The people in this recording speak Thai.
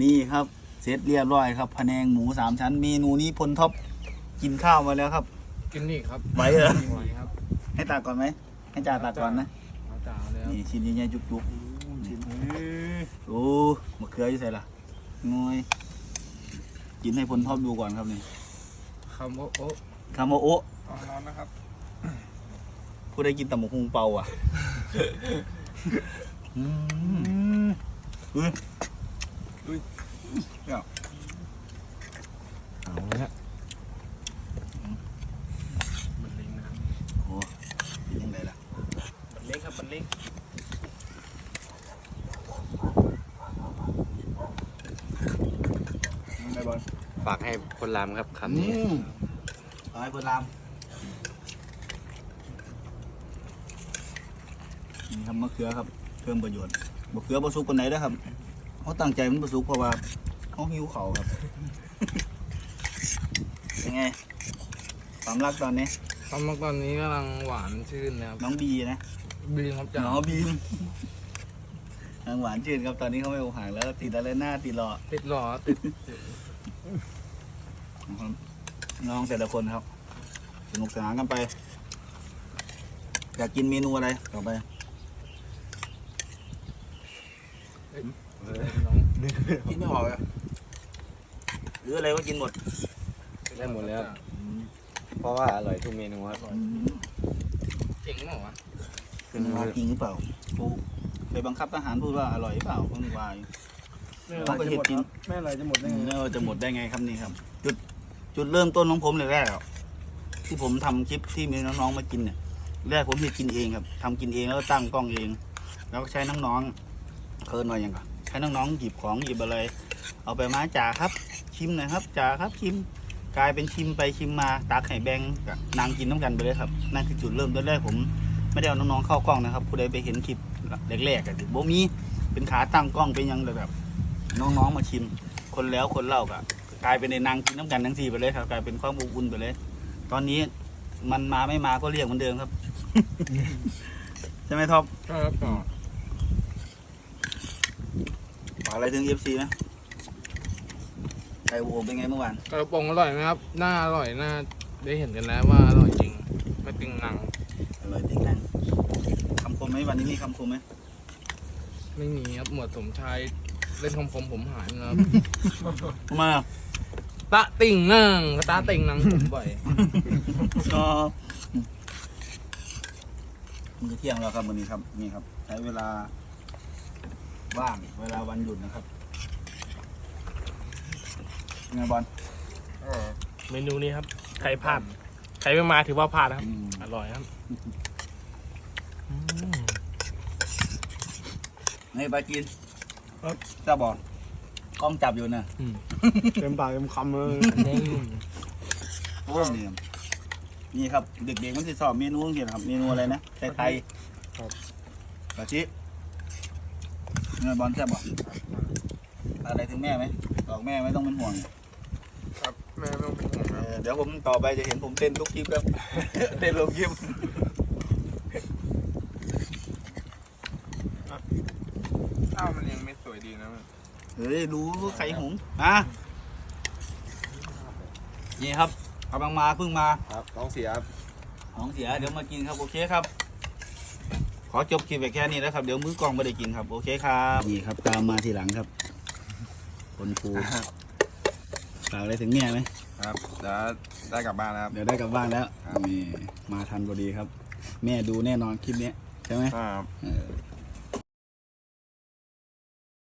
นี่ครับเสร็จเรียบร้อยครับพะแนงหมูสามชั้นเมนูนี้พลท็อปกินข้าวมาแล้วครับ กินนี่ครับไหวเหรอ ไหวครับให้ตากก่อนไหมให้จ่าตากก่อนนะเอาจ่าเลยครับนี่ชิ้นใหญ่ๆจุกๆโอ้มะเขืออยู่ใส่ละงอยกินให้พลท็อปดูก่อนครับนี่คำว่าโอ๊ะคำว่าโอ๊ะเอาร้อนนะครับผู้ได้กินตำหมกฮุงเปาอะ อืมอุ้ยอุ้ยเนี่ยเอาเลยฮะบันเล็งนะครับโอ้เป็นยังไงล่ะบันเล็งครับบันเล็งยังไงบอลฝากให้คนรามครับอืคำนี้มเอาให้เพื่อนรามนี่ครับมะเขือครับเพิ่มประโยชน์มะเขือบะซุกคนไหนนะครับ เขาตั้งใจมันบะซุกเพราะว่าเขาหิวเขาวครับยังไงความรักตอนนี้คำว่าตอนนี้กำลังหวานชื่นนะครับน้องบีนะบีครับจ่าน้องบีมนางหวานชื่นครับตอนนี้เขาไม่อกหักแล้ว ติดอะไรหน้าติดหล่อติดหล่อติดน้องแต่ละคนครับสนุกสนานกันไป อยากกินเมนูอะไรต่อไปน้อง กินไม่ออกอะหรืออะไรก็กินหมด ได้หมดแล้วครับเพราะว่าอร่อยทุกเมนูครับเก่งเหรอวะเป็นว่าจริงหรือเปล่ากูไปบังคับทหารพูดว่าอร่อยหรือเปล่าเพิ่งว่าอยู่เขาก็เห็นกินแม่อะไรจะหมดได้ไงเนื้อจะหมดได้ไงครับนี่ครับ จุดจุดเริ่มต้นของผมเลยแรกอะที่ผมทำคลิปที่มีน้องๆมากินเนี่ยแรกผมเห็นกินเองครับทำกินเองแล้วก็ตั้งกล้องเอง แล้วก็ใช้น้องๆเคินหน่อยอย่างก่อน ใช้น้องๆหยิบของหยิบอะไรเอาไปมาจ่าครับ ชิมหน่อยครับจ่าครับชิม กลายเป็นชิมไปชิมมาตักไข่แบงนางกินน้ำกันไปเลยครับนั่นคือจุดเริ่มต้นแรกผมไม่ได้เอาน้องๆเข้ากล้องนะครับผู้ใดไปเห็นคลิปแรกๆกันโบมีเป็นขาตั้งกล้องเป็นยังแบบน้องๆมาชิม คนแล้วคนเล่ากะกลายเป็นในนางกินน้ำกันทั้งสี่ไปเลยครับ กลายเป็นความอบอุ่นไปเลย ตอนนี้มันมาไม่มาก็เรียกเหมือนเดิมครับ ใช่ไหมท็อปครับาฝากอะไรถึงเอฟซีนะไก่โวเป็นไงเมื่อวานกระป๋องอร่อยไหมครับ หน้าอร่อยหน้าได้เห็นกันแล้วว่าอร่อยจริง ไม่ตึงหนัง อร่อยจริงนะคำคมไหมวันนี้มีคำคมไหมไม่มีครับหมวดสมชายเล่นคำคมผมหายไปแล้วครับทำไมาตะติ่งนั่งตะติ่งนั่งผมบ่อยอ๋อมันจะเที่ยงแล้วครับวันนี้ครับนี่ครับ ใช้เวลา ว่างเวลาวันหยุดนะครับยังไงบอลเมนูนี้ครับ ใครพลาด ใครไม่มาถือว่าพลาดนะครับอืมอร่อยครับให้ปลาจีนเจ้าบอกกล้องจับอยู่นะเต็มปากเต็มคำเลยนี่โอ้นี่นี่ครับ เด็กๆมันจะสอบเมนูเห็นครับ เมนูอะไรนะไทยไทยครับปลาชิ เงินบอลแซ่บบอกอะไรถึงแม่ไหมบอกแม่ไม่ต้องเป็นห่วง ครับแม่ไม่ต้องเป็นห่วงเอครับอเดี๋ยวผมต่อไปจะเห็นผมเต้นทุกคลิปครับ เต้นลงคลิปข้าวมันยังไม่สวยดีนะเฮ้ยรู้ใครหุงอะนี่ครับกำลังมาเพิ่งมาครับต้องเสียครับของเสียเดี๋ยวมากินครับโอเคครับ ขอจบคลิปไปแค่นี้แล้วครับ เดี๋ยวมื้อกล้องไม่ได้กินครับ โอเคครับนี่ครับตามมาทีหลังครับ คนครูฝากอะไรถึงแม่ไหมครับเดี๋ยวได้กลับบ้านแล้วครับ เดี๋ยวได้กลับบ้านแล้วนี่มาทันพอดีครับ แม่ดูแน่นอนคลิปนี้ใช่ไหมครับ เออ